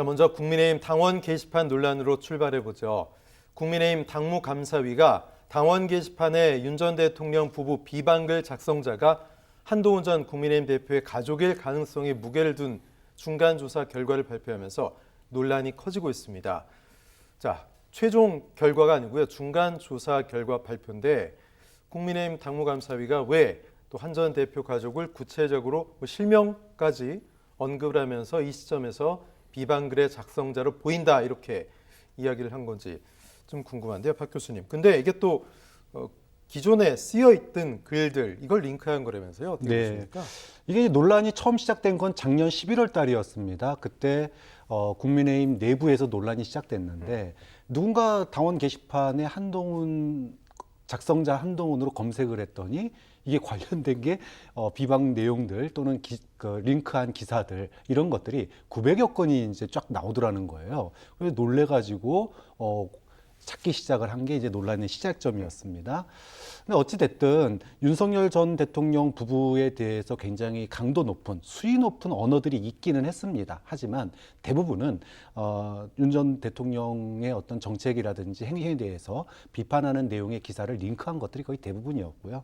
자, 먼저 국민의힘 당원 게시판 논란으로 출발해 보죠. 국민의힘 당무 감사위가 당원 게시판에 윤 전 대통령 부부 비방글 작성자가 한동훈 전 국민의힘 대표의 가족일 가능성에 무게를 둔 중간 조사 결과를 발표하면서 논란이 커지고 있습니다. 자, 최종 결과가 아니고요. 중간 조사 결과 발표인데 국민의힘 당무감사위가 왜 또 한 전 대표 가족을 구체적으로 뭐 실명까지 언급을 하면서 이 시점에서 비방글의 작성자로 보인다 이렇게 이야기를 한 건지 좀 궁금한데요, 박 교수님. 근데 이게 또 어, 기존에 쓰여 있던 글들 이걸 링크한 거라면서요? 어떻게 네. 보십니까? 이게 논란이 처음 시작된 건 작년 11월 달이었습니다. 그때 어, 국민의힘 내부에서 논란이 시작됐는데 누군가 당원 게시판에 한동훈 작성자 한동훈으로 검색을 했더니 이게 관련된 게 어, 비방 내용들 또는 기, 그 링크한 기사들 이런 것들이 900여 건이 이제 쫙 나오더라는 거예요. 그래서 놀래가지고 어, 찾기 시작을 한 게 이제 논란의 시작점이었습니다. 근데 어찌 됐든 윤석열 전 대통령 부부에 대해서 굉장히 강도 높은 수위 높은 언어들이 있기는 했습니다. 하지만 대부분은 어, 윤 전 대통령의 어떤 정책이라든지 행위에 대해서 비판하는 내용의 기사를 링크한 것들이 거의 대부분이었고요.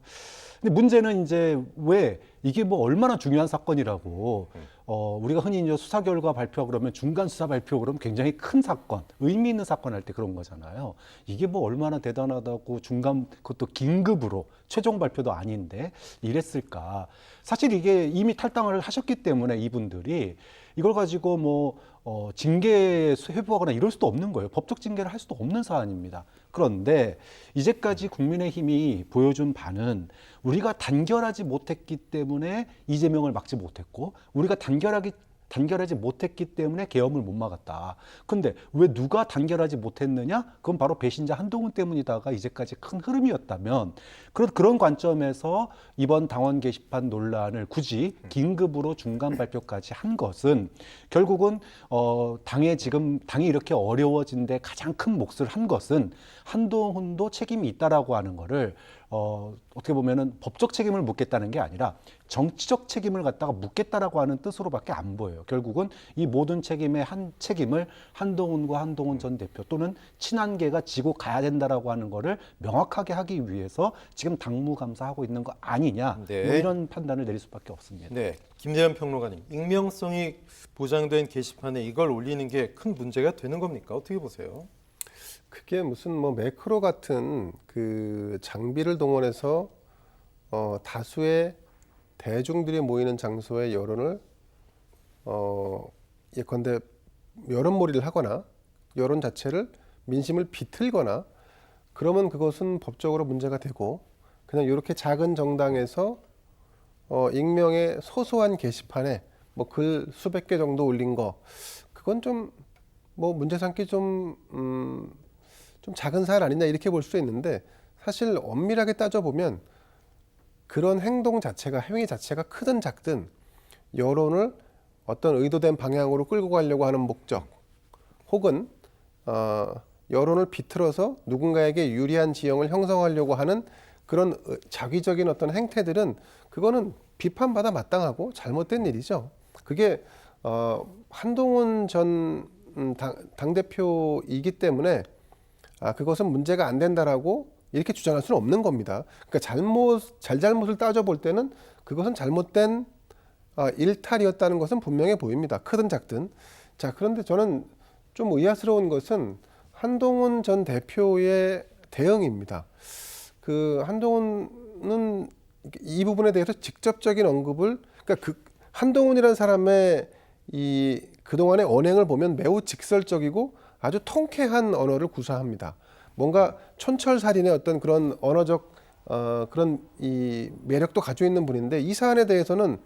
근데 문제는 이제 왜 이게 뭐 얼마나 중요한 사건이라고 어, 우리가 흔히 이제 수사 결과 발표 그러면 중간 수사 발표 그러면 굉장히 큰 사건, 의미 있는 사건 할 때 그런 거잖아요. 이게 뭐 얼마나 대단하다고 중간 그것도 긴급으로 최종 발표도 아닌데 이랬을까? 사실 이게 이미 탈당을 하셨기 때문에 이분들이 이걸 가지고 뭐 어, 징계 회부하거나 이럴 수도 없는 거예요. 법적 징계를 할 수도 없는 사안입니다. 그런데 이제까지 국민의힘이 보여준 바는 우리가 단결하지 못했기 때문에 이재명을 막지 못했고 우리가 단결하기 단결하지 못했기 때문에 계엄을 못 막았다. 근데 왜 누가 단결하지 못했느냐? 그건 바로 배신자 한동훈 때문이다가 이제까지 큰 흐름이었다면 그런 그런 관점에서 이번 당원 게시판 논란을 굳이 긴급으로 중간 발표까지 한 것은 결국은 어 당에 지금 당이 이렇게 어려워진데 가장 큰 몫을 한 것은 한동훈도 책임이 있다라고 하는 거를 어 어떻게 보면은 법적 책임을 묻겠다는 게 아니라 정치적 책임을 갖다가 묻겠다라고 하는 뜻으로밖에 안 보여요. 결국은 이 모든 책임의 한 책임을 한동훈과 한동훈 전 대표 또는 친한계가 지고 가야 된다라고 하는 거를 명확하게 하기 위해서 지금 당무감사하고 있는 거 아니냐 네. 뭐 이런 판단을 내릴 수밖에 없습니다. 네, 김재현 평론가님, 익명성이 보장된 게시판에 이걸 올리는 게 큰 문제가 되는 겁니까? 어떻게 보세요? 그게 무슨 뭐 매크로 같은 그 장비를 동원해서 어 다수의 대중들이 모이는 장소의 여론을 어 예컨대 여론몰이를 하거나 여론 자체를 민심을 비틀거나 그러면 그것은 법적으로 문제가 되고 그냥 이렇게 작은 정당에서 어 익명의 소소한 게시판에 뭐 글 수백 개 정도 올린 거 그건 좀 뭐 문제 삼기 좀 음, 좀 작은 사안 아니냐 이렇게 볼 수 있는데 사실 엄밀하게 따져보면 그런 행동 자체가 행위 자체가 크든 작든 여론을 어떤 의도된 방향으로 끌고 가려고 하는 목적 혹은 어, 여론을 비틀어서 누군가에게 유리한 지형을 형성하려고 하는 그런 의- 자기적인 어떤 행태들은 그거는 비판받아 마땅하고 잘못된 일이죠. 그게 어, 한동훈 전 음, 당, 당대표이기 때문에 아, 그것은 문제가 안 된다라고 이렇게 주장할 수는 없는 겁니다. 그러니까 잘못, 잘잘못을 따져볼 때는 그것은 잘못된 아, 일탈이었다는 것은 분명해 보입니다. 크든 작든. 자, 그런데 저는 좀 의아스러운 것은 한동훈 전 대표의 대응입니다. 그 한동훈은 이 부분에 대해서 직접적인 언급을 그러니까 그 한동훈이라는 사람의 이 그동안의 언행을 보면 매우 직설적이고 아주 통쾌한 언어를 구사합니다. 뭔가 촌철살인의 어떤 그런 언어적 어, 그런 이 매력도 가지고 있는 분인데 이 사안에 대해서는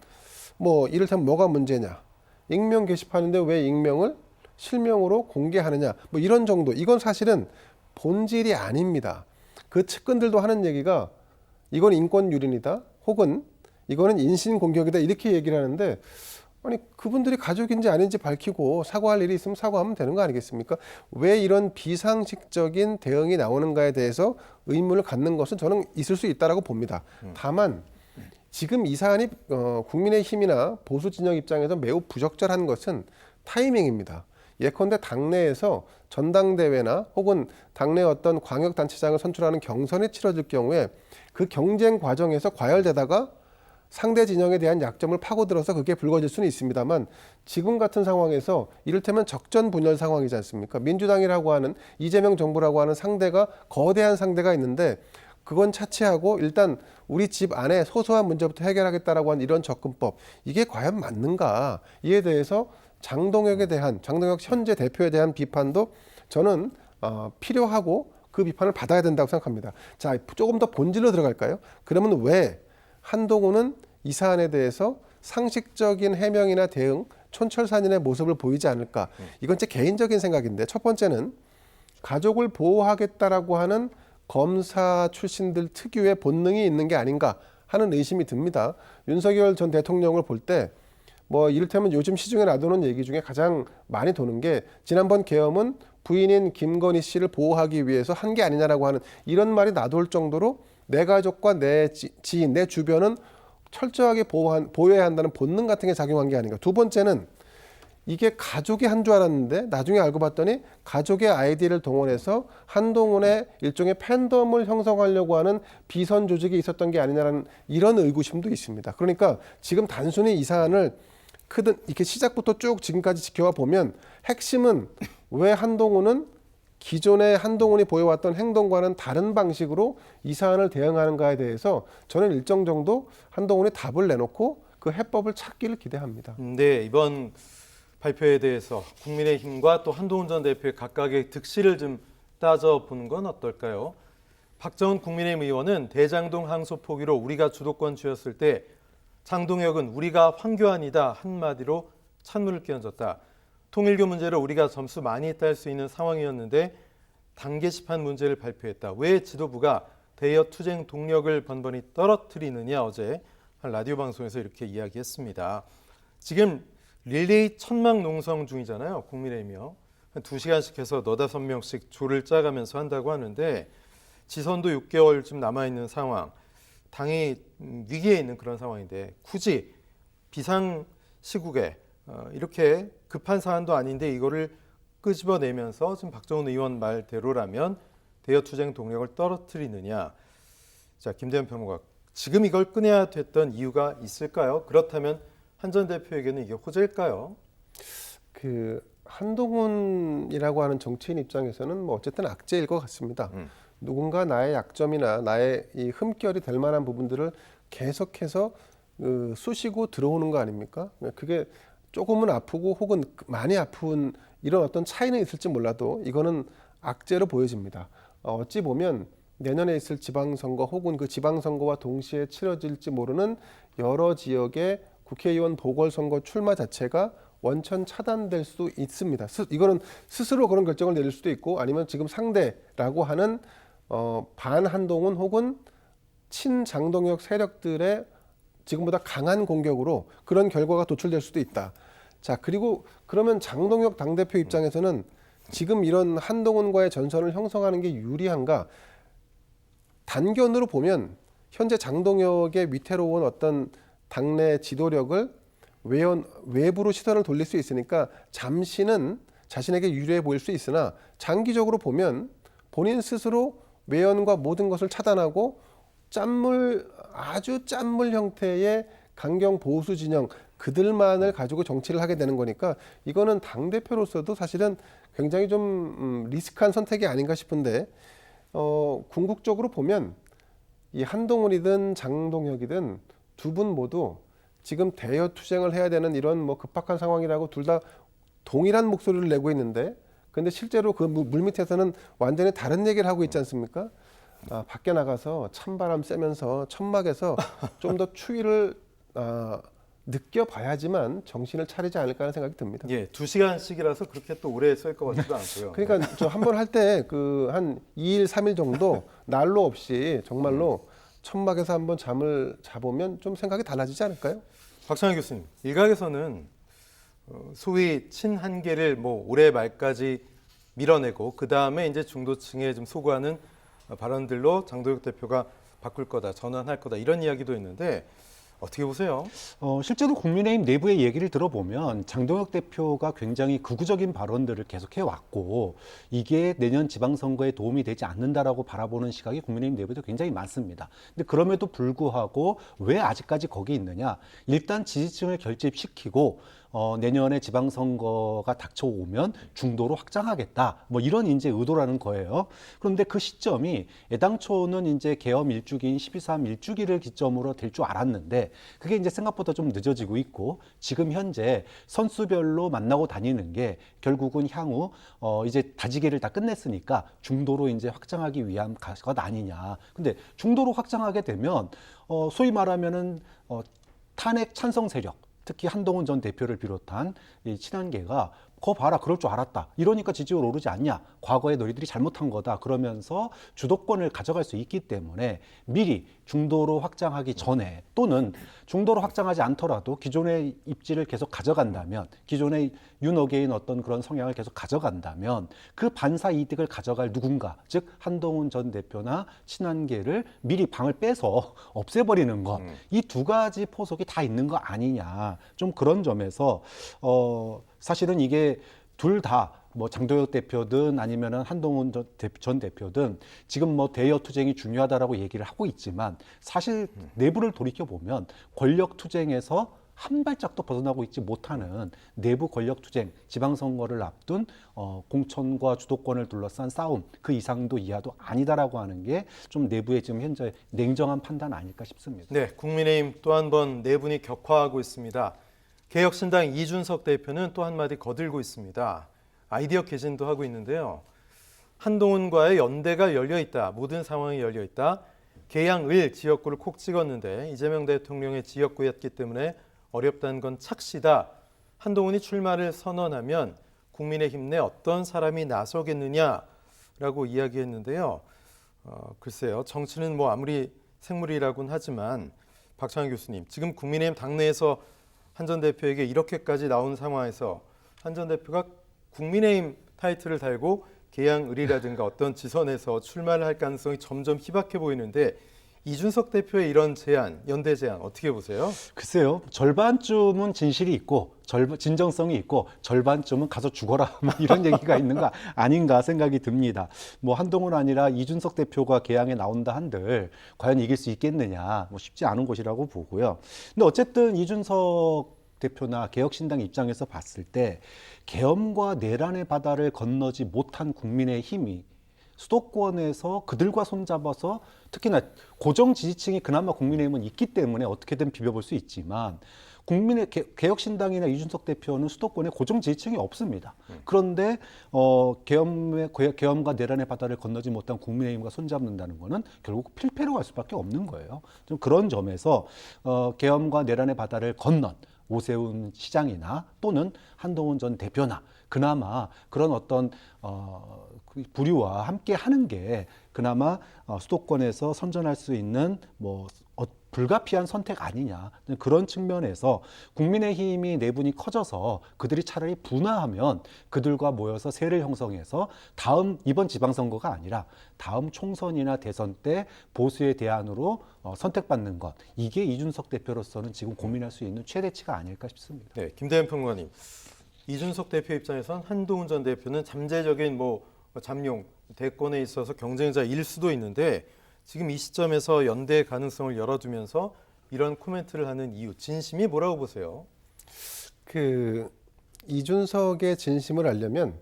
뭐 이를테면 뭐가 문제냐 익명 게시판인데 왜 익명을 실명으로 공개하느냐 뭐 이런 정도 이건 사실은 본질이 아닙니다. 그 측근들도 하는 얘기가 이건 인권 유린이다 혹은 이거는 인신 공격이다 이렇게 얘기를 하는데 아니 그분들이 가족인지 아닌지 밝히고 사과할 일이 있으면 사과하면 되는 거 아니겠습니까? 왜 이런 비상식적인 대응이 나오는가에 대해서 의문을 갖는 것은 저는 있을 수 있다라고 봅니다. 다만 지금 이 사안이 어, 국민의힘이나 보수 진영 입장에서 매우 부적절한 것은 타이밍입니다. 예컨대 당내에서 전당대회나 혹은 당내 어떤 광역단체장을 선출하는 경선이 치러질 경우에 그 경쟁 과정에서 과열되다가 상대 진영에 대한 약점을 파고들어서 그게 불거질 수는 있습니다만 지금 같은 상황에서 이를테면 적전 분열 상황이지 않습니까? 민주당이라고 하는 이재명 정부라고 하는 상대가 거대한 상대가 있는데 그건 차치하고 일단 우리 집 안에 소소한 문제부터 해결하겠다라고 하는 이런 접근법 이게 과연 맞는가 이에 대해서 장동혁에 대한 장동혁 현재 대표에 대한 비판도 저는 어, 필요하고 그 비판을 받아야 된다고 생각합니다. 자 조금 더 본질로 들어갈까요? 그러면 왜 한동훈은 이 사안에 대해서 상식적인 해명이나 대응, 촌철살인의 모습을 보이지 않을까? 이건 제 개인적인 생각인데 첫 번째는 가족을 보호하겠다라고 하는 검사 출신들 특유의 본능이 있는 게 아닌가 하는 의심이 듭니다. 윤석열 전 대통령을 볼 때 뭐 이를테면 요즘 시중에 나도는 얘기 중에 가장 많이 도는 게 지난번 계엄은 부인인 김건희 씨를 보호하기 위해서 한 게 아니냐라고 하는 이런 말이 나돌 정도로 내 가족과 내 지- 지인, 내 주변은 철저하게 보호한, 보호해야 한다는 본능 같은 게 작용한 게 아닌가. 두 번째는 이게 가족이 한 줄 알았는데 나중에 알고 봤더니 가족의 아이디를 동원해서 한동훈의 일종의 팬덤을 형성하려고 하는 비선 조직이 있었던 게 아니냐라는 이런 의구심도 있습니다. 그러니까 지금 단순히 이 사안을 크든 이렇게 시작부터 쭉 지금까지 지켜와 보면 핵심은 왜 한동훈은 기존의 한동훈이 보여왔던 행동과는 다른 방식으로 이 사안을 대응하는가에 대해서 저는 일정 정도 한동훈이 답을 내놓고 그 해법을 찾기를 기대합니다. 네, 이번 발표에 대해서 국민의힘과 또 한동훈 전 대표의 각각의 득실을 좀 따져보는 건 어떨까요? 박정훈 국민의힘 의원은 대장동 항소 포기로 우리가 주도권 쥐었을 때 장동혁은 우리가 황교안이다 한마디로 찬물을 끼얹었다. 통일교 문제를 우리가 점수 많이 딸수 있는 상황이었는데 당 게시판 문제를 발표했다. 왜 지도부가 대여 투쟁 동력을 번번이 떨어뜨리느냐 어제 한 라디오 방송에서 이렇게 이야기했습니다. 지금 릴레이 천막 농성 중이잖아요. 국민의힘이요. 한 2시간씩 해서 너다섯 명씩 조를 짜가면서 한다고 하는데 지선도 6개월쯤 남아 있는 상황. 당이 음, 위기에 있는 그런 상황인데 굳이 비상 시국에 어, 이렇게 급한 사안도 아닌데 이거를 끄집어내면서 지금 박정훈 의원 말대로라면 대여 투쟁 동력을 떨어뜨리느냐. 자, 김대현 평론가. 지금 이걸 꺼내야 됐던 이유가 있을까요? 그렇다면 한 전 대표에게는 이게 호재일까요? 그 한동훈이라고 하는 정치인 입장에서는 뭐 어쨌든 악재일 것 같습니다. 음. 누군가 나의 약점이나 나의 이 흠결이 될 만한 부분들을 계속해서 그 쑤시고 들어오는 거 아닙니까? 그게 조금은 아프고 혹은 많이 아픈 이런 어떤 차이는 있을지 몰라도 이거는 악재로 보여집니다. 어, 어찌 보면 내년에 있을 지방선거 혹은 그 지방선거와 동시에 치러질지 모르는 여러 지역의 국회의원 보궐선거 출마 자체가 원천 차단될 수 있습니다. 스, 이거는 스스로 그런 결정을 내릴 수도 있고 아니면 지금 상대라고 하는 어, 반한동훈 혹은 친장동혁 세력들의 지금보다 강한 공격으로 그런 결과가 도출될 수도 있다. 자, 그리고 그러면 장동혁 당대표 입장에서는 지금 이런 한동훈과의 전선을 형성하는 게 유리한가? 단견으로 보면 현재 장동혁의 위태로운 어떤 당내 지도력을 외연, 외부로 시선을 돌릴 수 있으니까 잠시는 자신에게 유리해 보일 수 있으나 장기적으로 보면 본인 스스로 외연과 모든 것을 차단하고 짠물 아주 짠물 형태의 강경 보수 진영 그들만을 가지고 정치를 하게 되는 거니까 이거는 당 대표로서도 사실은 굉장히 좀 음, 리스크한 선택이 아닌가 싶은데 어, 궁극적으로 보면 이 한동훈이든 장동혁이든 두 분 모두 지금 대여 투쟁을 해야 되는 이런 뭐 급박한 상황이라고 둘 다 동일한 목소리를 내고 있는데 근데 실제로 그 물 밑에서는 완전히 다른 얘기를 하고 있지 않습니까? 아, 밖에 나가서 찬바람 쐬면서 천막에서 좀 더 추위를 아, 느껴봐야지만 정신을 차리지 않을까 하는 생각이 듭니다. 예, 두 시간씩이라서 그렇게 또 오래 쓸것 같지도 않고요. 그러니까 저 한 번 할 때 그 한 2일, 3일 정도 난로 없이 정말로 천막에서 한번 잠을 자보면 좀 생각이 달라지지 않을까요? 박찬호 교수님, 일각에서는 어, 소위 친한계를 뭐 올해 말까지 밀어내고 그 다음에 이제 중도층에 좀 소구하는 어, 발언들로 장도혁 대표가 바꿀 거다, 전환할 거다 이런 이야기도 있는데 어떻게 보세요? 어, 실제로 국민의힘 내부의 얘기를 들어보면 장동혁 대표가 굉장히 극우적인 발언들을 계속해 왔고 이게 내년 지방선거에 도움이 되지 않는다라고 바라보는 시각이 국민의힘 내부에도 굉장히 많습니다. 근데 그럼에도 불구하고 왜 아직까지 거기 있느냐? 일단 지지층을 결집시키고 어, 내년에 지방선거가 닥쳐오면 중도로 확장하겠다. 뭐 이런 이제 의도라는 거예요. 그런데 그 시점이 애당초는 이제 계엄 일주기인 12.3 일주기를 기점으로 될 줄 알았는데 그게 이제 생각보다 좀 늦어지고 있고 지금 현재 선수별로 만나고 다니는 게 결국은 향후 어, 이제 다지기를 다 끝냈으니까 중도로 이제 확장하기 위한 것 아니냐. 근데 중도로 확장하게 되면 어, 소위 말하면은 어, 탄핵 찬성 세력 특히 한동훈 전 대표를 비롯한 이 친한계가 거 봐라 그럴 줄 알았다. 이러니까 지지율 오르지 않냐. 과거에 너희들이 잘못한 거다. 그러면서 주도권을 가져갈 수 있기 때문에 미리 중도로 확장하기 전에 또는 중도로 확장하지 않더라도 기존의 입지를 계속 가져간다면 기존의 윤어게인 어떤 그런 성향을 계속 가져간다면 그 반사 이득을 가져갈 누군가 즉 한동훈 전 대표나 친한계를 미리 방을 빼서 없애버리는 것. 이두 가지 포석이 다 있는 거 아니냐. 좀 그런 점에서 어 사실은 이게 둘다 뭐 장도혁 대표든 아니면은 한동훈 전 대표든 지금 뭐 대여 투쟁이 중요하다라고 얘기를 하고 있지만 사실 내부를 돌이켜 보면 권력 투쟁에서 한 발짝도 벗어나고 있지 못하는 내부 권력 투쟁, 지방선거를 앞둔 어, 공천과 주도권을 둘러싼 싸움 그 이상도 이하도 아니다라고 하는 게 좀 내부의 지금 현재 냉정한 판단 아닐까 싶습니다. 네, 국민의힘 또 한 번 내분이 격화하고 있습니다. 개혁신당 이준석 대표는 또 한마디 거들고 있습니다. 아이디어 개진도 하고 있는데요. 한동훈과의 연대가 열려 있다. 모든 상황이 열려 있다. 계양을 지역구를 콕 찍었는데 이재명 대통령의 지역구였기 때문에 어렵다는 건 착시다. 한동훈이 출마를 선언하면 국민의힘 내 어떤 사람이 나서겠느냐라고 이야기했는데요. 어, 글쎄요. 정치는 뭐 아무리 생물이라고는 하지만 박찬희 교수님, 지금 국민의힘 당내에서 한 전 대표에게 이렇게까지 나온 상황에서 한 전 대표가 국민의힘 타이틀을 달고 계양을이라든가 어떤 지선에서 출마를 할 가능성이 점점 희박해 보이는데 이준석 대표의 이런 제안, 연대 제안 어떻게 보세요? 글쎄요, 절반쯤은 진실이 있고, 절, 진정성이 있고, 절반쯤은 가서 죽어라. 뭐 이런 얘기가 있는 거 아닌가 생각이 듭니다. 뭐 한동훈 아니라 이준석 대표가 개항에 나온다 한들, 과연 이길 수 있겠느냐. 뭐 쉽지 않은 것이라고 보고요. 근데 어쨌든 이준석 대표나 개혁신당 입장에서 봤을 때, 계엄과 내란의 바다를 건너지 못한 국민의 힘이 수도권에서 그들과 손잡아서 특히나 고정 지지층이 그나마 국민의힘은 있기 때문에 어떻게든 비벼볼 수 있지만 국민의 개- 개혁신당이나 이준석 대표는 수도권에 고정 지지층이 없습니다. 그런데 어, 계엄의 개- 계엄과 내란의 바다를 건너지 못한 국민의힘과 손잡는다는 거는 결국 필패로 갈 수밖에 없는 거예요. 좀 그런 점에서 어, 계엄과 내란의 바다를 건넌 오세훈 시장이나 또는 한동훈 전 대표나 그나마 그런 어떤 어, 그 부류와 함께 하는 게 그나마 어, 수도권에서 선전할 수 있는 뭐 어, 불가피한 선택 아니냐 그런 측면에서 국민의힘이 내분이 커져서 그들이 차라리 분화하면 그들과 모여서 세를 형성해서 다음 이번 지방선거가 아니라 다음 총선이나 대선 때 보수의 대안으로 어, 선택받는 것 이게 이준석 대표로서는 지금 고민할 수 있는 최대치가 아닐까 싶습니다. 네, 김대현 평론가님. 이준석 대표 입장에선 한동훈 전 대표는 잠재적인 뭐 잠룡 대권에 있어서 경쟁자일 수도 있는데 지금 이 시점에서 연대 가능성을 열어두면서 이런 코멘트를 하는 이유 진심이 뭐라고 보세요? 그 이준석의 진심을 알려면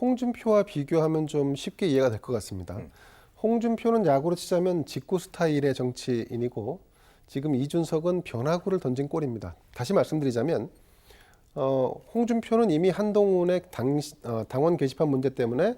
홍준표와 비교하면 좀 쉽게 이해가 될 것 같습니다. 홍준표는 야구로 치자면 직구 스타일의 정치인이고 지금 이준석은 변화구를 던진 꼴입니다. 다시 말씀드리자면 어, 홍준표는 이미 한동훈의 당, 어, 당원 게시판 문제 때문에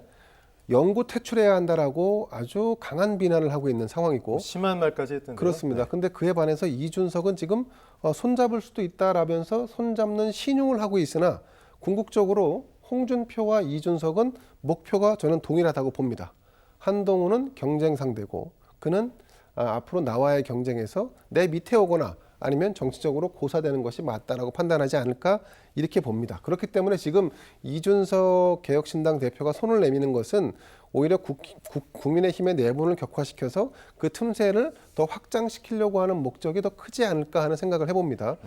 영구 퇴출해야 한다라고 아주 강한 비난을 하고 있는 상황이고 심한 말까지 했던데요. 그렇습니다. 근데 그에 반해서 이준석은 지금 어, 손잡을 수도 있다라면서 손잡는 신용을 하고 있으나 궁극적으로 홍준표와 이준석은 목표가 저는 동일하다고 봅니다. 한동훈은 경쟁 상대고 그는 아, 앞으로 나와의 경쟁에서 내 밑에 오거나 아니면 정치적으로 고사되는 것이 맞다라고 판단하지 않을까 이렇게 봅니다. 그렇기 때문에 지금 이준석 개혁신당 대표가 손을 내미는 것은 오히려 국, 국, 국민의힘의 내분을 격화시켜서 그 틈새를 더 확장시키려고 하는 목적이 더 크지 않을까 하는 생각을 해봅니다.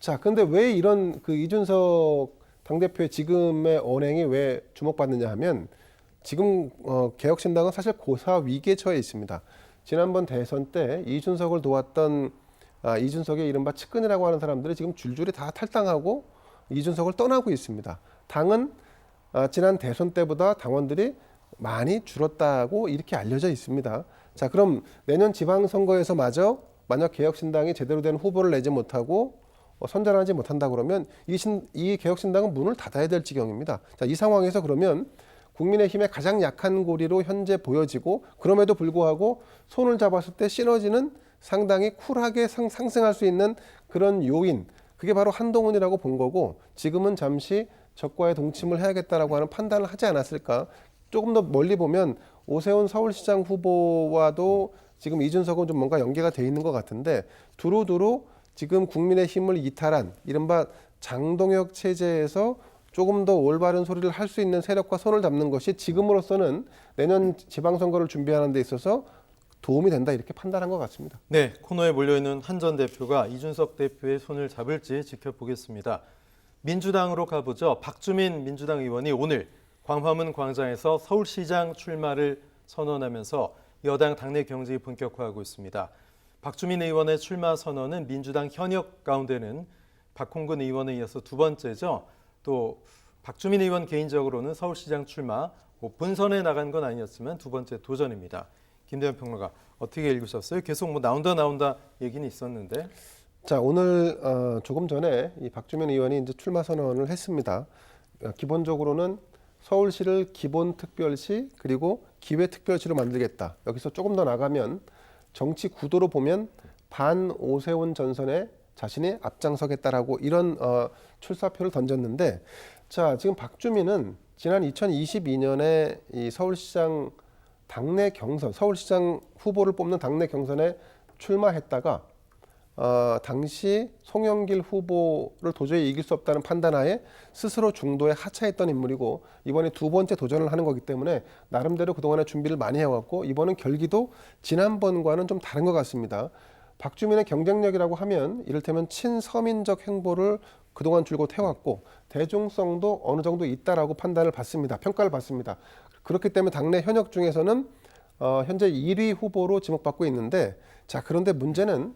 자, 근데 왜 이런 그 이준석 당대표의 지금의 언행이 왜 주목받느냐 하면 지금 어, 개혁신당은 사실 고사 위기에 처해 있습니다. 지난번 대선 때 이준석을 도왔던 아, 이준석의 이른바 측근이라고 하는 사람들이 지금 줄줄이 다 탈당하고 이준석을 떠나고 있습니다. 당은 아, 지난 대선 때보다 당원들이 많이 줄었다고 이렇게 알려져 있습니다. 자, 그럼 내년 지방선거에서 마저 만약 개혁신당이 제대로 된 후보를 내지 못하고 어, 선전하지 못한다 그러면 이, 신, 이 개혁신당은 문을 닫아야 될 지경입니다. 자, 이 상황에서 그러면 국민의힘의 가장 약한 고리로 현재 보여지고 그럼에도 불구하고 손을 잡았을 때 시너지는 상당히 쿨하게 상, 상승할 수 있는 그런 요인. 그게 바로 한동훈이라고 본 거고 지금은 잠시 적과의 동침을 해야겠다라고 하는 판단을 하지 않았을까. 조금 더 멀리 보면 오세훈 서울시장 후보와도 지금 이준석은 좀 뭔가 연계가 돼 있는 것 같은데 두루두루 지금 국민의 힘을 이탈한 이른바 장동혁 체제에서 조금 더 올바른 소리를 할 수 있는 세력과 손을 잡는 것이 지금으로서는 내년 지방선거를 준비하는 데 있어서 도움이 된다 이렇게 판단한 것 같습니다. 네, 코너에 몰려있는 한 전 대표가 이준석 대표의 손을 잡을지 지켜보겠습니다. 민주당으로 가보죠. 박주민 민주당 의원이 오늘 광화문 광장에서 서울시장 출마를 선언하면서 여당 당내 경쟁이 본격화하고 있습니다. 박주민 의원의 출마 선언은 민주당 현역 가운데는 박홍근 의원에 이어서 두 번째죠. 또 박주민 의원 개인적으로는 서울시장 출마 뭐 본선에 나간 건 아니었지만 두 번째 도전입니다. 김대현 평론가 어떻게 읽으셨어요? 계속 뭐 나온다 나온다 얘기는 있었는데 자 오늘 어, 조금 전에 이 박주민 의원이 이제 출마 선언을 했습니다. 어, 기본적으로는 서울시를 기본특별시 그리고 기회특별시로 만들겠다. 여기서 조금 더 나가면 정치 구도로 보면 반 오세훈 전선에 자신이 앞장서겠다라고 이런 어, 출사표를 던졌는데 자 지금 박주민은 지난 2022년에 이 서울시장 당내 경선 서울시장 후보를 뽑는 당내 경선에 출마했다가 어, 당시 송영길 후보를 도저히 이길 수 없다는 판단하에 스스로 중도에 하차했던 인물이고 이번에 두 번째 도전을 하는 거기 때문에 나름대로 그동안에 준비를 많이 해왔고 이번은 결기도 지난번과는 좀 다른 것 같습니다. 박주민의 경쟁력이라고 하면 이를테면 친서민적 행보를 그동안 줄곧 해왔고 대중성도 어느 정도 있다라고 판단을 받습니다. 평가를 받습니다. 그렇기 때문에 당내 현역 중에서는 어, 현재 1위 후보로 지목받고 있는데 자 그런데 문제는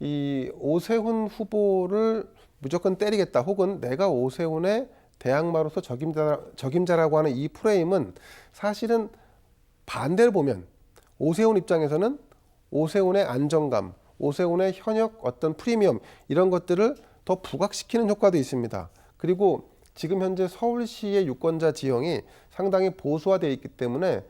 이 오세훈 후보를 무조건 때리겠다 혹은 내가 오세훈의 대항마로서 적임자, 적임자라고 하는 이 프레임은 사실은 반대를 보면 오세훈 입장에서는 오세훈의 안정감, 오세훈의 현역 어떤 프리미엄 이런 것들을 더 부각시키는 효과도 있습니다. 그리고 지금 현재 서울시의 유권자 지형이 상당히 보수화되어 있기 때문에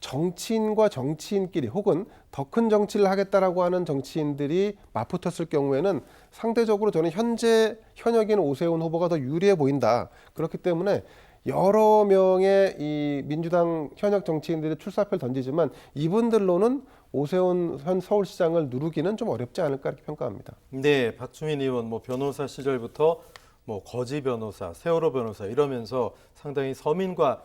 정치인과 정치인끼리 혹은 더 큰 정치를 하겠다라고 하는 정치인들이 맞붙었을 경우에는 상대적으로 저는 현재 현역인 오세훈 후보가 더 유리해 보인다. 그렇기 때문에 여러 명의 이 민주당 현역 정치인들이 출사표를 던지지만 이분들로는 오세훈 현 서울시장을 누르기는 좀 어렵지 않을까 이렇게 평가합니다. 네, 박주민 의원 뭐 변호사 시절부터 뭐 거지 변호사, 세월호 변호사 이러면서 상당히 서민과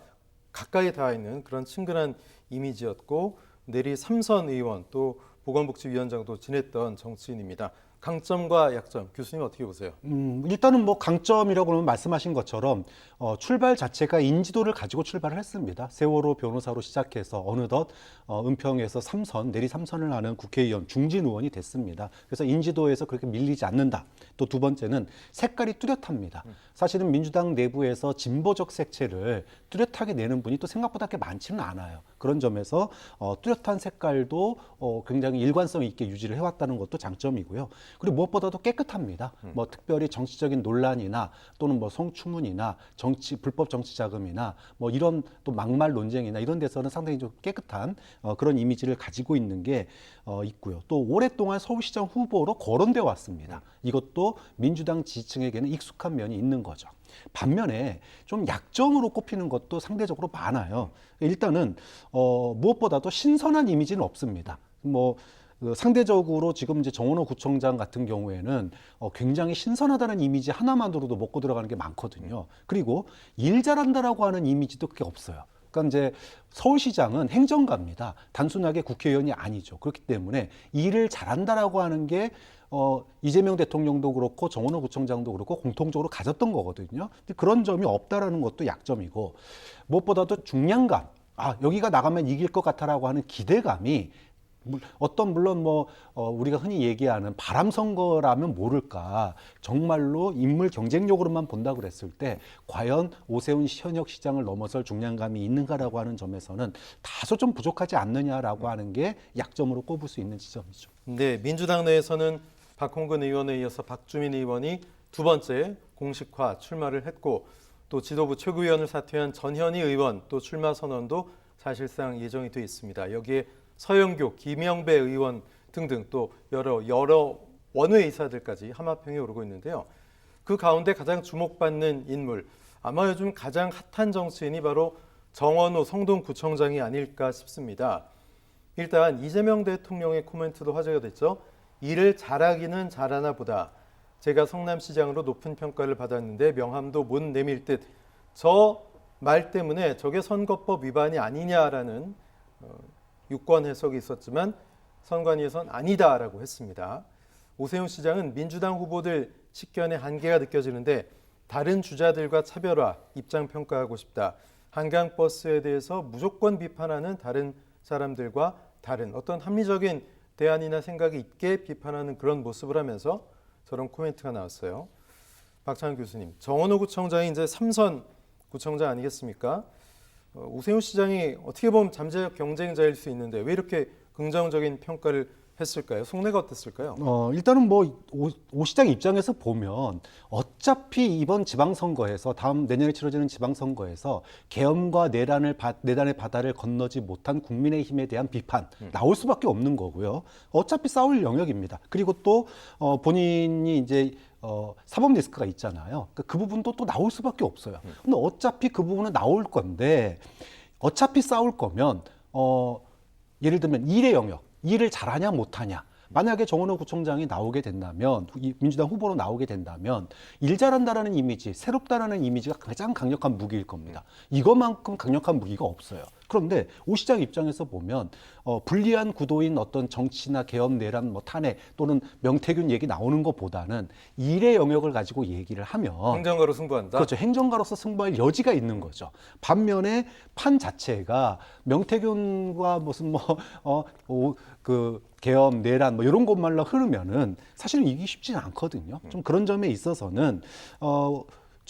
가까이 닿아 있는 그런 친근한 이미지였고 내리 삼선 의원 또 보건복지위원장도 지냈던 정치인입니다. 강점과 약점 교수님 어떻게 보세요? 음, 일단은 뭐 강점이라고 그러면 말씀하신 것처럼 어, 출발 자체가 인지도를 가지고 출발을 했습니다. 세월호 변호사로 시작해서 어느덧 어, 은평에서 삼선 내리 삼선을 하는 국회의원 중진 의원이 됐습니다. 그래서 인지도에서 그렇게 밀리지 않는다. 또 두 번째는 색깔이 뚜렷합니다. 사실은 민주당 내부에서 진보적 색채를 뚜렷하게 내는 분이 또 생각보다 그렇게 많지는 않아요. 그런 점에서 어, 뚜렷한 색깔도 어, 굉장히 일관성 있게 유지를 해왔다는 것도 장점이고요. 그리고 무엇보다도 깨끗합니다. 뭐 특별히 정치적인 논란이나 또는 뭐 성추문이나 정치 불법 정치 자금이나 뭐 이런 또 막말 논쟁이나 이런 데서는 상당히 좀 깨끗한 어, 그런 이미지를 가지고 있는 게 어, 있고요. 또 오랫동안 서울시장 후보로 거론돼 왔습니다. 이것도 민주당 지지층에게는 익숙한 면이 있는 거죠. 반면에 좀 약점으로 꼽히는 것도 상대적으로 많아요. 일단은 어, 무엇보다도 신선한 이미지는 없습니다. 뭐 그 상대적으로 지금 이제 정원호 구청장 같은 경우에는 어, 굉장히 신선하다는 이미지 하나만으로도 먹고 들어가는 게 많거든요. 그리고 일 잘한다라고 하는 이미지도 그게 없어요. 그러니까 이제 서울시장은 행정가입니다. 단순하게 국회의원이 아니죠. 그렇기 때문에 일을 잘한다라고 하는 게 어, 이재명 대통령도 그렇고 정원호 구청장도 그렇고 공통적으로 가졌던 거거든요. 근데 그런 점이 없다라는 것도 약점이고 무엇보다도 중량감. 아, 여기가 나가면 이길 것 같아라고 하는 기대감이 물- 어떤 물론 뭐 어, 우리가 흔히 얘기하는 바람 선거라면 모를까 정말로 인물 경쟁력으로만 본다 그랬을 때 과연 오세훈 현역 시장을 넘어설 중량감이 있는가라고 하는 점에서는 다소 좀 부족하지 않느냐라고 하는 게 약점으로 꼽을 수 있는 지점이죠. 네, 민주당 내에서는 박홍근 의원에 이어서 박주민 의원이 두 번째 공식화 출마를 했고 또 지도부 최고위원을 사퇴한 전현희 의원 또 출마 선언도 사실상 예정이 돼 있습니다. 여기에 서영교, 김영배 의원 등등 또 여러 여러 원외 이사들까지 하마평에 오르고 있는데요. 그 가운데 가장 주목받는 인물 아마 요즘 가장 핫한 정치인이 바로 정원호 성동구청장이 아닐까 싶습니다. 일단 이재명 대통령의 코멘트도 화제가 됐죠. 일을 잘하기는 잘하나 보다. 제가 성남시장으로 높은 평가를 받았는데 명함도 못 내밀 듯. 저 말 때문에 저게 선거법 위반이 아니냐라는 어, 유권 해석이 있었지만 선관위에선 아니다라고 했습니다. 오세훈 시장은 민주당 후보들 식견의 한계가 느껴지는데 다른 주자들과 차별화 입장 평가하고 싶다. 한강 버스에 대해서 무조건 비판하는 다른 사람들과 다른 어떤 합리적인 대안이나 생각이 있게 비판하는 그런 모습을 하면서 저런 코멘트가 나왔어요. 박찬 교수님, 정원호 구청장이 이제 삼선 구청장 아니겠습니까? 어, 오세훈 시장이 어떻게 보면 잠재적 경쟁자일 수 있는데 왜 이렇게 긍정적인 평가를 했을까요? 속내가 어땠을까요? 어, 일단은 뭐, 오, 오 시장 입장에서 보면 어차피 이번 지방선거에서 다음 내년에 치러지는 지방선거에서 계엄과 내란을, 바, 내란의 바다를 건너지 못한 국민의힘에 대한 비판 나올 수밖에 없는 거고요. 어차피 싸울 영역입니다. 그리고 또, 어, 본인이 이제 어, 사법 리스크가 있잖아요. 그그 부분도 또 나올 수밖에 없어요. 근데 어차피 그 부분은 나올 건데 어차피 싸울 거면 어, 예를 들면 일의 영역, 일을 잘하냐 못하냐. 만약에 정원호 구청장이 나오게 된다면 이 민주당 후보로 나오게 된다면 일 잘한다라는 이미지, 새롭다라는 이미지가 가장 강력한 무기일 겁니다. 이것만큼 강력한 무기가 없어요. 그런데 오 시장 입장에서 보면 어, 불리한 구도인 어떤 정치나 개업 내란 뭐 탄핵 또는 명태균 얘기 나오는 것보다는 일의 영역을 가지고 얘기를 하면 행정가로 승부한다. 그렇죠. 행정가로서 승부할 여지가 있는 거죠. 반면에 판 자체가 명태균과 무슨 뭐, 어, 오, 그, 계엄, 내란 뭐 이런 것말로 흐르면은 사실은 이기 쉽지는 않거든요. 좀 그런 점에 있어서는, 어,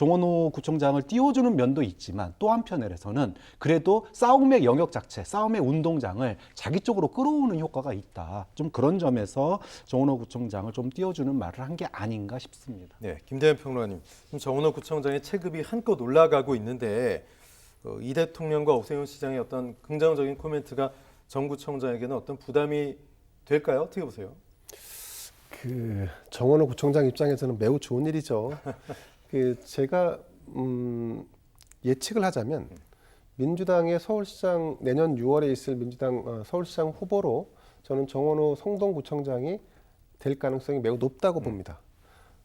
정원호 구청장을 띄워주는 면도 있지만 또 한편에서는 그래도 싸움의 영역 자체, 싸움의 운동장을 자기 쪽으로 끌어오는 효과가 있다. 좀 그런 점에서 정원호 구청장을 좀 띄워주는 말을 한 게 아닌가 싶습니다. 네, 김대현 평론가님. 정은호 구청장의 체급이 한껏 올라가고 있는데 어, 이 대통령과 오세훈 시장의 어떤 긍정적인 코멘트가 정 구청장에게는 어떤 부담이 될까요? 어떻게 보세요? 그 정원호 구청장 입장에서는 매우 좋은 일이죠. 그 제가 음, 예측을 하자면 민주당의 서울시장 내년 6월에 있을 민주당 어, 서울시장 후보로 저는 정원호 성동구청장이 될 가능성이 매우 높다고 봅니다.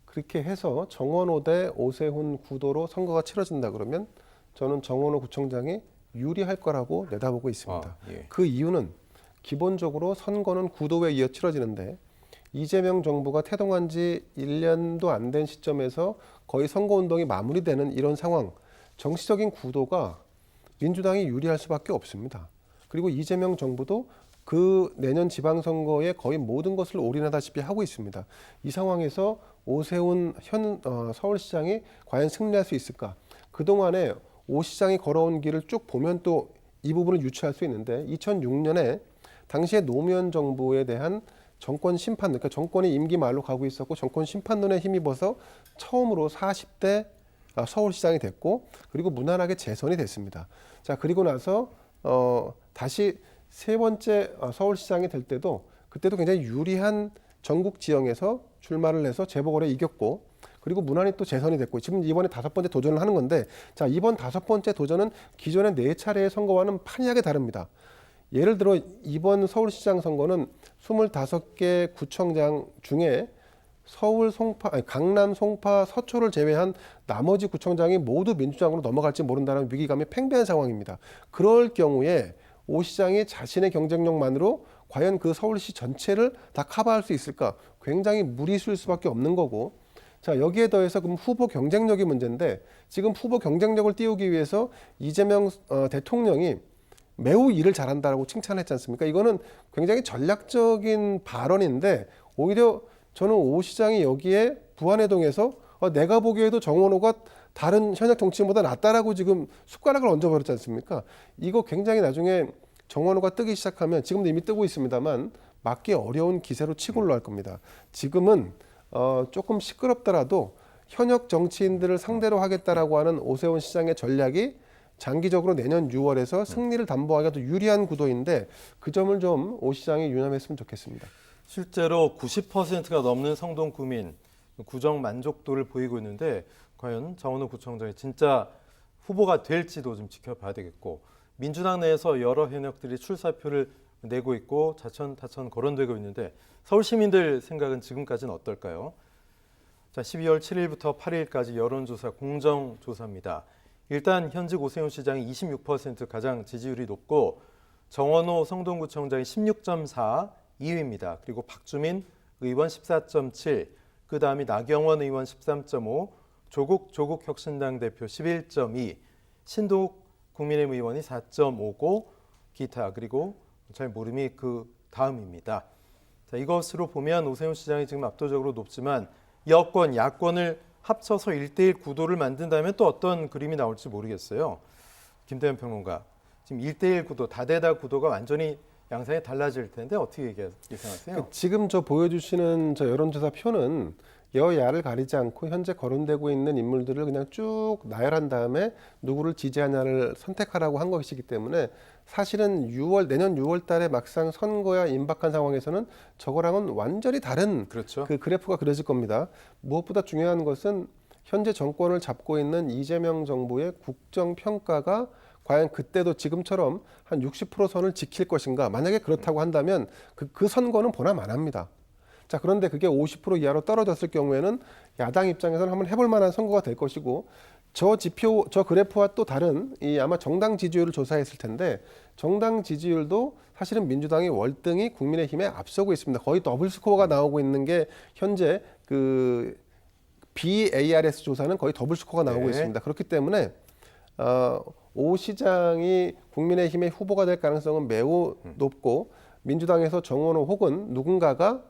그렇게 해서 정원호 대 오세훈 구도로 선거가 치러진다 그러면 저는 정원호 구청장이 유리할 거라고 내다보고 있습니다. 아, 예. 그 이유는 기본적으로 선거는 구도에 이어 치러지는데 이재명 정부가 태동한 지 1년도 안 된 시점에서 거의 선거 운동이 마무리되는 이런 상황, 정치적인 구도가 민주당이 유리할 수밖에 없습니다. 그리고 이재명 정부도 그 내년 지방선거에 거의 모든 것을 올인하다시피 하고 있습니다. 이 상황에서 오세훈 현 어, 서울시장이 과연 승리할 수 있을까? 그동안에 오 시장이 걸어온 길을 쭉 보면 또 이 부분을 유추할 수 있는데 2006년에 당시에 노무현 정부에 대한 정권 심판, 그러니까 정권이 임기 말로 가고 있었고 정권 심판론에 힘입어서 처음으로 40대 아, 서울시장이 됐고 그리고 무난하게 재선이 됐습니다. 자 그리고 나서 어, 다시 세 번째 어, 서울시장이 될 때도 그때도 굉장히 유리한 전국 지형에서 출마를 해서 재보궐에 이겼고 그리고 무난히 또 재선이 됐고 지금 이번에 다섯 번째 도전을 하는 건데 자 이번 다섯 번째 도전은 기존의 네 차례의 선거와는 판이하게 다릅니다. 예를 들어 이번 서울시장 선거는 25개 구청장 중에 서울 송파 아니 강남 송파 서초를 제외한 나머지 구청장이 모두 민주당으로 넘어갈지 모른다는 위기감이 팽배한 상황입니다. 그럴 경우에 오 시장이 자신의 경쟁력만으로 과연 그 서울시 전체를 다 커버할 수 있을까? 굉장히 무리수일 수밖에 없는 거고. 자 여기에 더해서 그럼 후보 경쟁력이 문제인데 지금 후보 경쟁력을 띄우기 위해서 이재명 어, 대통령이 매우 일을 잘한다라고 칭찬했지 않습니까? 이거는 굉장히 전략적인 발언인데 오히려 저는 오 시장이 여기에 부안해동에서 어, 내가 보기에도 정원호가 다른 현역 정치인보다 낫다라고 지금 숟가락을 얹어버렸지 않습니까? 이거 굉장히 나중에 정원호가 뜨기 시작하면 지금도 이미 뜨고 있습니다만 막기 어려운 기세로 치고 올라갈 겁니다. 지금은 어, 조금 시끄럽더라도 현역 정치인들을 상대로 하겠다라고 하는 오세훈 시장의 전략이 장기적으로 내년 6월에서 승리를 담보하기가 더 유리한 구도인데 그 점을 좀 오 시장이 유념했으면 좋겠습니다. 실제로 90%가 넘는 성동 구민 구정 만족도를 보이고 있는데 과연 정원호 구청장이 진짜 후보가 될지도 좀 지켜봐야 되겠고 민주당 내에서 여러 현역들이 출사표를 내고 있고 자천 타천 거론되고 있는데 서울 시민들 생각은 지금까지는 어떨까요? 자, 12월 7일부터 8일까지 여론조사 공정조사입니다. 일단 현직 오세훈 시장이 26% 가장 지지율이 높고 정원호 성동구청장이 16.4 2위입니다. 그리고 박주민 의원 14.7, 그 다음이 나경원 의원 13.5, 조국 조국 혁신당 대표 11.2, 신동욱 국민의힘 의원이 4.59, 기타 그리고 잘 모름이 그 다음입니다. 자, 이것으로 보면 오세훈 시장이 지금 압도적으로 높지만 여권, 야권을 합쳐서 1대1 구도를 만든다면 또 어떤 그림이 나올지 모르겠어요. 김대현 평론가, 지금 1대1 구도, 다대다 구도가 완전히 양상이 달라질 텐데 어떻게 예상하세요? 그 지금 저 보여주시는 저 여론조사 표는 여야를 가리지 않고 현재 거론되고 있는 인물들을 그냥 쭉 나열한 다음에 누구를 지지하냐를 선택하라고 한 것이기 때문에 사실은 6월 내년 6월 달에 막상 선거야 임박한 상황에서는 저거랑은 완전히 다른 그렇죠. 그 그래프가 그려질 겁니다. 무엇보다 중요한 것은 현재 정권을 잡고 있는 이재명 정부의 국정 평가가 과연 그때도 지금처럼 한 60% 선을 지킬 것인가? 만약에 그렇다고 한다면 그, 그 선거는 보나마납니다. 자, 그런데 그게 50% 이하로 떨어졌을 경우에는 야당 입장에서는 한번 해볼 만한 선거가 될 것이고 저 지표, 저 그래프와 또 다른 이 아마 정당 지지율을 조사했을 텐데 정당 지지율도 사실은 민주당이 월등히 국민의힘에 앞서고 있습니다. 거의 더블 스코어가 나오고 있는 게 현재 그 BARS 조사는 거의 더블 스코어가 나오고 네. 있습니다. 그렇기 때문에 어, 오 시장이 국민의힘의 후보가 될 가능성은 매우 높고 민주당에서 정원호 혹은 누군가가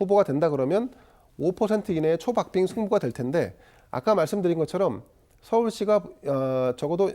후보가 된다 그러면 5% 이내의 초박빙 승부가 될 텐데 아까 말씀드린 것처럼 서울시가 어, 적어도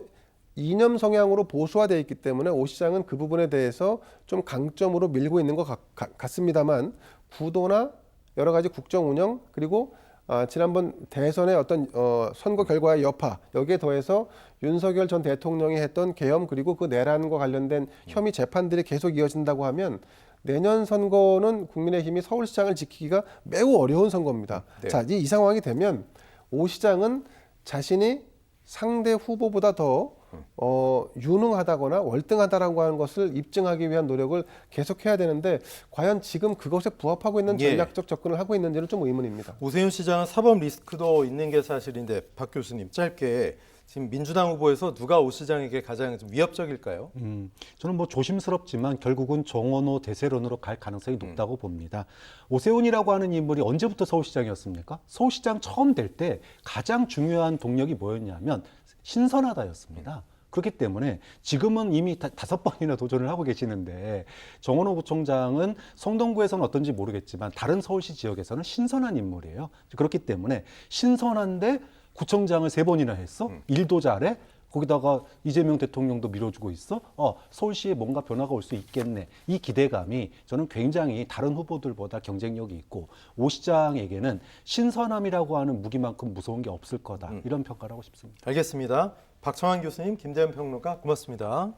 이념 성향으로 보수화되어 있기 때문에 오 시장은 그 부분에 대해서 좀 강점으로 밀고 있는 것 같, 같- 같습니다만 구도나 여러 가지 국정 운영 그리고 아, 지난번 대선의 어떤 어, 선거 결과의 여파 여기에 더해서 윤석열 전 대통령이 했던 계엄 그리고 그 내란과 관련된 혐의 재판들이 계속 이어진다고 하면 내년 선거는 국민의힘이 서울시장을 지키기가 매우 어려운 선거입니다. 네. 자, 이, 이 상황이 되면 오 시장은 자신이 상대 후보보다 더 어, 유능하다거나 월등하다라고 하는 것을 입증하기 위한 노력을 계속해야 되는데 과연 지금 그것에 부합하고 있는 예. 전략적 접근을 하고 있는지는 좀 의문입니다. 오세훈 시장은 사법 리스크도 있는 게 사실인데 박 교수님 짧게 지금 민주당 후보에서 누가 오 시장에게 가장 좀 위협적일까요? 음, 저는 뭐 조심스럽지만 결국은 정원호 대세론으로 갈 가능성이 높다고 봅니다. 오세훈이라고 하는 인물이 언제부터 서울시장이었습니까? 서울시장 처음 될 때 가장 중요한 동력이 뭐였냐면 신선하다였습니다. 그렇기 때문에 지금은 이미 다, 다섯 번이나 도전을 하고 계시는데 정원호 구청장은 성동구에서는 어떤지 모르겠지만 다른 서울시 지역에서는 신선한 인물이에요. 그렇기 때문에 신선한데 구청장을 세 번이나 했어? 일도 잘해? 거기다가 이재명 대통령도 밀어주고 있어? 어, 서울시에 뭔가 변화가 올 수 있겠네. 이 기대감이 저는 굉장히 다른 후보들보다 경쟁력이 있고 오 시장에게는 신선함이라고 하는 무기만큼 무서운 게 없을 거다. 이런 평가를 하고 싶습니다. 알겠습니다. 박청환 교수님, 김대현 평론가 고맙습니다.